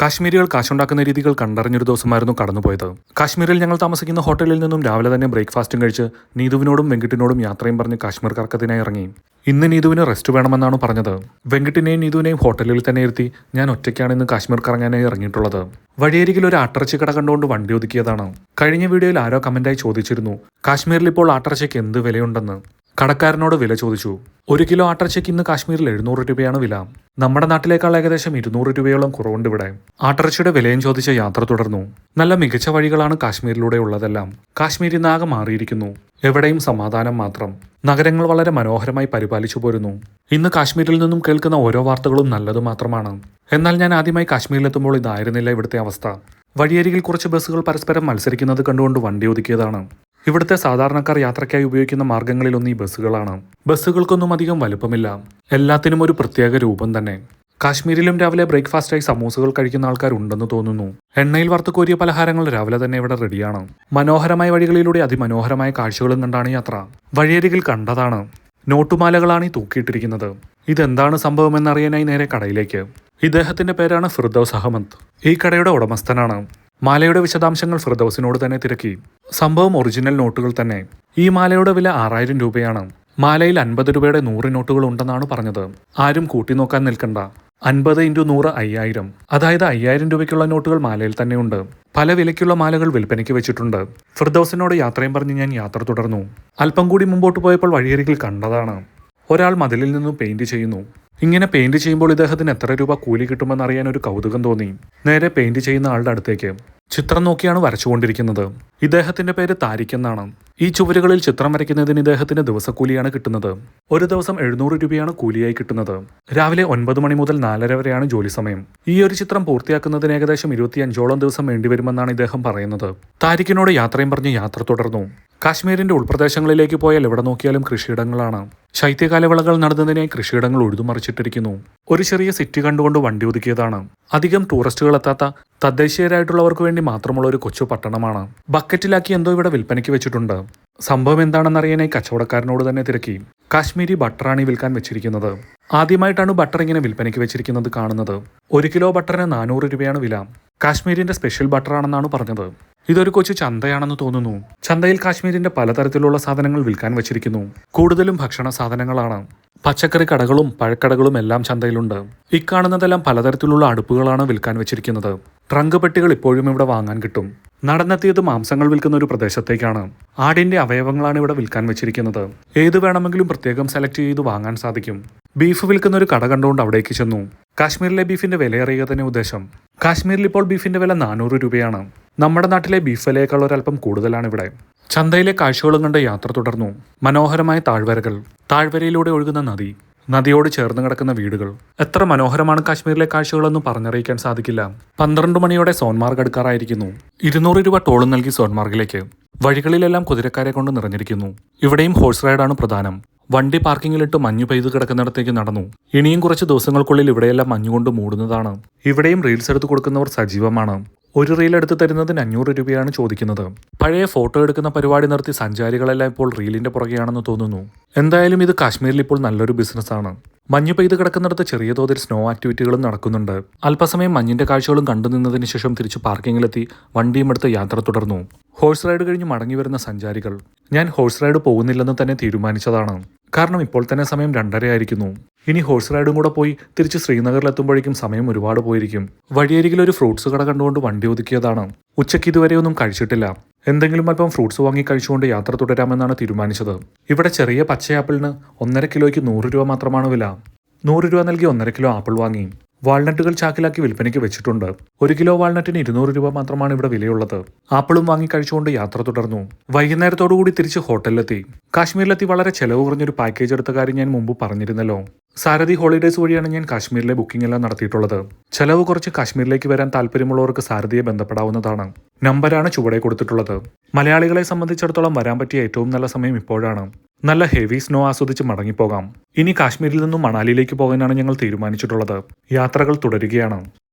കാശ്മീരികൾ കാശുണ്ടാക്കുന്ന രീതികൾ കണ്ടറിഞ്ഞൊരു ദിവസമായിരുന്നു കടന്നുപോയത്. കാശ്മീരിൽ ഞങ്ങൾ താമസിക്കുന്ന ഹോട്ടലിൽ നിന്നും രാവിലെ തന്നെ ബ്രേക്ക്ഫാസ്റ്റും കഴിച്ച് നീതുവിനോടും വെങ്കിട്ടിനോടും യാത്രയും പറഞ്ഞ് കാശ്മീർ കർക്കത്തിനായി ഇറങ്ങി. ഇന്ന് നീതുവിന് റെസ്റ്റ് വേണമെന്നാണ് പറഞ്ഞത്. വെങ്കിട്ടിനെയും നീതുവിനെയും ഹോട്ടലിൽ തന്നെ ഇരുത്തി ഞാൻ ഒറ്റയ്ക്കാണ് ഇന്ന് കാശ്മീർ കറങ്ങാനായി ഇറങ്ങിയിട്ടുള്ളത്. വഴിയരികിൽ ഒരു ആട്ടർച്ചി കട കണ്ടുകൊണ്ട് വണ്ടി ഒതുക്കിയതാണ്. കഴിഞ്ഞ വീഡിയോയിൽ ആരോ കമന്റായി ചോദിച്ചിരുന്നു കാശ്മീരിൽ ഇപ്പോൾ ആട്ടർച്ചയ്ക്ക് എന്ത് വിലയുണ്ടെന്ന്? കടക്കാരനോട് വില ചോദിച്ചു. ഒരു കിലോ ആട്ടിറച്ചയ്ക്ക് ഇന്ന് കാശ്മീരിൽ എഴുന്നൂറ് രൂപയാണ് വില. നമ്മുടെ നാട്ടിലേക്കാൾ ഏകദേശം ഇരുന്നൂറ് രൂപയോളം കുറവുണ്ട് ഇവിടെ. ആട്ടിറച്ചയുടെ വിലയും ചോദിച്ച യാത്ര തുടർന്നു. നല്ല മികച്ച വഴികളാണ് കാശ്മീരിലൂടെ ഉള്ളതെല്ലാം. കാശ്മീർ ഇന്നാകെ മാറിയിരിക്കുന്നു. എവിടെയും സമാധാനം മാത്രം. നഗരങ്ങൾ വളരെ മനോഹരമായി പരിപാലിച്ചു പോരുന്നു. ഇന്ന് കാശ്മീരിൽ നിന്നും കേൾക്കുന്ന ഓരോ വാർത്തകളും നല്ലത് മാത്രമാണ്. എന്നാൽ ഞാൻ ആദ്യമായി കാശ്മീരിലെത്തുമ്പോൾ ഇതായിരുന്നില്ല ഇവിടുത്തെ അവസ്ഥ. വഴിയരികിൽ കുറച്ച് ബസ്സുകൾ പരസ്പരം മത്സരിക്കുന്നത് കണ്ടുകൊണ്ട് വണ്ടി ഒതുക്കിയതാണ്. ഇവിടുത്തെ സാധാരണക്കാർ യാത്രയ്ക്കായി ഉപയോഗിക്കുന്ന മാർഗങ്ങളിലൊന്ന് ഈ ബസ്സുകളാണ്. ബസ്സുകൾക്കൊന്നും അധികം വലുപ്പമില്ല. എല്ലാത്തിനും ഒരു പ്രത്യേക രൂപം തന്നെ. കാശ്മീരിലും രാവിലെ ബ്രേക്ക്ഫാസ്റ്റായി സമൂസകൾ കഴിക്കുന്ന ആൾക്കാരുണ്ടെന്ന് തോന്നുന്നു. എണ്ണയിൽ വറുത്ത് കോരിയ പലഹാരങ്ങൾ രാവിലെ തന്നെ ഇവിടെ റെഡിയാണ്. മനോഹരമായ വഴികളിലൂടെ അതിമനോഹരമായ കാഴ്ചകളും കണ്ടാണ് യാത്ര. വഴിയരികിൽ കണ്ടതാണ്. നോട്ടുമാലകളാണ് ഈ തൂക്കിയിട്ടിരിക്കുന്നത്. ഇതെന്താണ് സംഭവമെന്നറിയാനായി നേരെ കടയിലേക്ക്. ഇദ്ദേഹത്തിന്റെ പേരാണ് ഫിർദൌസ് അഹമ്മദ്. ഈ കടയുടെ ഉടമസ്ഥനാണ്. മാലയുടെ വിശദാംശങ്ങൾ ഫിർദൌസിനോട് തന്നെ തിരക്കി. സംഭവം ഒറിജിനൽ നോട്ടുകൾ തന്നെ. ഈ മാലയുടെ വില ആറായിരം രൂപയാണ്. മാലയിൽ അൻപത് രൂപയുടെ നൂറ് നോട്ടുകൾ ഉണ്ടെന്നാണ് പറഞ്ഞത്. ആരും കൂട്ടി നോക്കാൻ നിൽക്കണ്ട. അൻപത് ഇന്റു നൂറ് അയ്യായിരം. അതായത് അയ്യായിരം രൂപയ്ക്കുള്ള നോട്ടുകൾ മാലയിൽ തന്നെയുണ്ട്. പല വിലയ്ക്കുള്ള മാലകൾ വിൽപ്പനയ്ക്ക് വെച്ചിട്ടുണ്ട്. ഫിർദൌസിനോട് യാത്രയും പറഞ്ഞ് ഞാൻ യാത്ര തുടർന്നു. അല്പം കൂടി മുമ്പോട്ട് പോയപ്പോൾ വഴിയരികിൽ കണ്ടതാണ്. ഒരാൾ മതിലിൽ നിന്നും പെയിന്റ് ചെയ്യുന്നു. ഇങ്ങനെ പെയിന്റ് ചെയ്യുമ്പോൾ ഇദ്ദേഹത്തിന് എത്ര രൂപ കൂലി കിട്ടുമെന്ന് അറിയാൻ ഒരു കൗതുകം തോന്നി. നേരെ പെയിന്റ് ചെയ്യുന്ന ആളുടെ അടുത്തേക്ക്. ചിത്രം നോക്കിയാണ് വരച്ചുകൊണ്ടിരിക്കുന്നത്. ഇദ്ദേഹത്തിന്റെ പേര് താരിഖ് എന്നാണ്. ഈ ചുവരുകളിൽ ചിത്രം വരയ്ക്കുന്നതിന് ഇദ്ദേഹത്തിന് ദിവസക്കൂലിയാണ് കിട്ടുന്നത്. ഒരു ദിവസം എഴുന്നൂറ് രൂപയാണ് കൂലിയായി കിട്ടുന്നത്. രാവിലെ ഒൻപത് മണി മുതൽ നാലര വരെയാണ് ജോലി സമയം. ഈ ഒരു ചിത്രം പൂർത്തിയാക്കുന്നതിന് ഏകദേശം ഇരുപത്തിയഞ്ചോളം ദിവസം വേണ്ടിവരുമെന്നാണ് ഇദ്ദേഹം പറയുന്നത്. താരിഖിനോട് യാത്രയും പറഞ്ഞ് യാത്ര തുടർന്നു. കാശ്മീരിന്റെ ഉൾപ്രദേശങ്ങളിലേക്ക് പോയാൽ എവിടെ നോക്കിയാലും കൃഷിയിടങ്ങളാണ്. ശൈത്യകാല വിളകൾ നടന്നതിനായി കൃഷിയിടങ്ങൾ ഉഴുതുമറിച്ചിട്ടിരിക്കുന്നു. ഒരു ചെറിയ സിറ്റി കണ്ടുകൊണ്ട് വണ്ടി ഒതുക്കിയതാണ്. അധികം ടൂറിസ്റ്റുകൾ എത്താത്ത തദ്ദേശീയരായിട്ടുള്ളവർക്ക് വേണ്ടി മാത്രമുള്ള ഒരു കൊച്ചു പട്ടണമാണ്. ബക്കറ്റിലാക്കി എന്തോ ഇവിടെ വിൽപ്പനയ്ക്ക് വെച്ചിട്ടുണ്ട്. സംഭവം എന്താണെന്നറിയാനായി കച്ചവടക്കാരനോട് തന്നെ തിരക്കി. കാശ്മീരി ബട്ടറാണ് വിൽക്കാൻ വെച്ചിരിക്കുന്നത്. ആദ്യമായിട്ടാണ് ബട്ടർ ഇങ്ങനെ വിൽപ്പനയ്ക്ക് വെച്ചിരിക്കുന്നത് കാണുന്നത്. ഒരു കിലോ ബട്ടറിന് നാനൂറ് രൂപയാണ് വില. കാശ്മീരിന്റെ സ്പെഷ്യൽ ബട്ടറാണെന്നാണ് പറഞ്ഞത്. ഇതൊരു കൊച്ചു ചന്തയാണെന്ന് തോന്നുന്നു. ചന്തയിൽ കാശ്മീരിന്റെ പലതരത്തിലുള്ള സാധനങ്ങൾ വിൽക്കാൻ വെച്ചിരിക്കുന്നു. കൂടുതലും ഭക്ഷണ സാധനങ്ങളാണ്. പച്ചക്കറി കടകളും പഴക്കടകളും എല്ലാം ചന്തയിലുണ്ട്. ഇക്കാണുന്നതെല്ലാം പലതരത്തിലുള്ള അടുപ്പുകളാണ് വിൽക്കാൻ വെച്ചിരിക്കുന്നത്. ട്രങ്ക് പെട്ടികൾ ഇപ്പോഴും ഇവിടെ വാങ്ങാൻ കിട്ടും. നടന്നെത്തിയത് മാംസങ്ങൾ വിൽക്കുന്ന ഒരു പ്രദേശത്തേക്കാണ്. ആടിന്റെ അവയവങ്ങളാണ് ഇവിടെ വിൽക്കാൻ വെച്ചിരിക്കുന്നത്. ഏത് വേണമെങ്കിലും പ്രത്യേകം സെലക്ട് ചെയ്ത് വാങ്ങാൻ സാധിക്കും. ബീഫ് വിൽക്കുന്ന ഒരു കട കണ്ടുകൊണ്ട് അവിടേക്ക് ചെന്നു. കാശ്മീരിലെ ബീഫിന്റെ വിലയേറിയ തന്നെ ഉദ്ദേശം. കാശ്മീരിൽ ഇപ്പോൾ ബീഫിന്റെ വില നാനൂറ് രൂപയാണ്. നമ്മുടെ നാട്ടിലെ ബീഫ് വിലയേക്കാൾ ഒരല്പം കൂടുതലാണ് ഇവിടെ. ചന്തയിലെ കാഴ്ചകളും കണ്ട് യാത്ര തുടർന്നു. മനോഹരമായ താഴ്വരകൾ താഴ്വരയിലൂടെ ഒഴുകുന്ന നദി നദിയോട് ചേർന്ന് കിടക്കുന്ന വീടുകൾ. എത്ര മനോഹരമാണ് കാശ്മീരിലെ കാഴ്ചകളെന്ന് പറഞ്ഞറിയിക്കാൻ സാധിക്കില്ല. പന്ത്രണ്ട് മണിയോടെ സോൺമാർഗ് അടുക്കാറായിരിക്കുന്നു. ഇരുന്നൂറ് രൂപ ടോളും നൽകി സോൺമാർഗിലേക്ക് വഴികളിലെല്ലാം കുതിരക്കാരെ കൊണ്ട് നിറഞ്ഞിരിക്കുന്നു. ഇവിടെയും ഹോഴ്സ് റൈഡാണ് പ്രധാനം. വണ്ടി പാർക്കിങ്ങിലിട്ട് മഞ്ഞു പെയ്ത് കിടക്കുന്നിടത്തേക്ക് നടന്നു. ഇനിയും കുറച്ച് ദിവസങ്ങൾക്കുള്ളിൽ ഇവിടെയെല്ലാം മഞ്ഞുകൊണ്ട് മൂടുന്നതാണ്. ഇവിടെയും റീൽസ് എടുത്ത് കൊടുക്കുന്നവർ സജീവമാണ്. ഒരു റീൽ എടുത്ത് തരുന്നതിന് അഞ്ഞൂറ് രൂപയാണ് ചോദിക്കുന്നത്. പഴയ ഫോട്ടോ എടുക്കുന്ന പരിപാടി നിർത്തി സഞ്ചാരികളെല്ലാം ഇപ്പോൾ റീലിന്റെ പുറകെയാണെന്ന് തോന്നുന്നു. എന്തായാലും ഇത് കാശ്മീരിൽ ഇപ്പോൾ നല്ലൊരു ബിസിനസ്സാണ് മഞ്ഞ് പെയ്ത് കിടക്കുന്നിടത്ത് ചെറിയ തോതിൽ സ്നോ ആക്ടിവിറ്റികളും നടക്കുന്നുണ്ട്. അല്പസമയം മഞ്ഞിന്റെ കാഴ്ചകളും കണ്ടുനിന്നതിന് ശേഷം തിരിച്ച് പാർക്കിങ്ങിലെത്തി വണ്ടിയും എടുത്ത് യാത്ര തുടർന്നു. ഹോഴ്സ് റൈഡ് കഴിഞ്ഞ് മടങ്ങി വരുന്ന സഞ്ചാരികൾ. ഞാൻ ഹോഴ്സ് റൈഡ് പോകുന്നില്ലെന്ന് തന്നെ തീരുമാനിച്ചതാണ്. കാരണം ഇപ്പോൾ തന്നെ സമയം രണ്ടരയായിരിക്കുന്നു ഇനി ഹോഴ്സ് റൈഡും കൂടെ പോയി തിരിച്ച് ശ്രീനഗറിലെത്തുമ്പോഴേക്കും സമയം ഒരുപാട് പോയിരിക്കും. വഴിയരികിൽ ഒരു ഫ്രൂട്ട്സ് കട കണ്ടുകൊണ്ട് വണ്ടി ഒതുക്കിയതാണ്. ഉച്ചയ്ക്ക് ഇതുവരെ ഒന്നും കഴിച്ചിട്ടില്ല. എന്തെങ്കിലും അല്പം ഫ്രൂട്ട്സ് വാങ്ങി കഴിച്ചുകൊണ്ട് യാത്ര തുടരാമെന്നാണ് തീരുമാനിച്ചത്. ഇവിടെ ചെറിയ പച്ചയാപ്പിളിന് ഒന്നര കിലോയ്ക്ക് നൂറ് രൂപ മാത്രമാണ് വില. നൂറ് രൂപ നൽകി ഒന്നര കിലോ ആപ്പിൾ വാങ്ങി. വാൾനട്ടുകൾ ചാക്കിലാക്കി വിൽപ്പനയ്ക്ക് വെച്ചിട്ടുണ്ട്. ഒരു കിലോ വാൾനട്ടിന് ഇരുന്നൂറ് രൂപ മാത്രമാണ് ഇവിടെ വിലയുള്ളത്. ആപ്പിളും വാങ്ങി കഴിച്ചുകൊണ്ട് യാത്ര തുടർന്നു. വൈകുന്നേരത്തോടുകൂടി തിരിച്ച് ഹോട്ടലിലെത്തി. കാശ്മീരിലെത്തി വളരെ ചെലവ് കുറഞ്ഞൊരു പാക്കേജ് എടുത്ത കാര്യം ഞാൻ മുമ്പ് പറഞ്ഞിരുന്നല്ലോ. സാരഥി ഹോളിഡേസ് വഴിയാണ് ഞാൻ കാശ്മീരിലെ ബുക്കിംഗ് എല്ലാം നടത്തിയിട്ടുള്ളത്. ചെലവ് കുറച്ച് കാശ്മീരിലേക്ക് വരാൻ താല്പര്യമുള്ളവർക്ക് സാരഥിയെ ബന്ധപ്പെടാവുന്നതാണ്. നമ്പരാണ് ചുവടെ കൊടുത്തിട്ടുള്ളത്. മലയാളികളെ സംബന്ധിച്ചിടത്തോളം വരാൻ പറ്റിയ ഏറ്റവും നല്ല സമയം ഇപ്പോഴാണ്. നല്ല ഹെവി സ്നോ ആസ്വദിച്ച് മടങ്ങിപ്പോകാം. ഇനി കാശ്മീരിൽ നിന്നും മണാലിയിലേക്ക് പോകാനാണ് ഞങ്ങൾ തീരുമാനിച്ചിട്ടുള്ളത്. യാത്രകൾ തുടരുകയാണ്.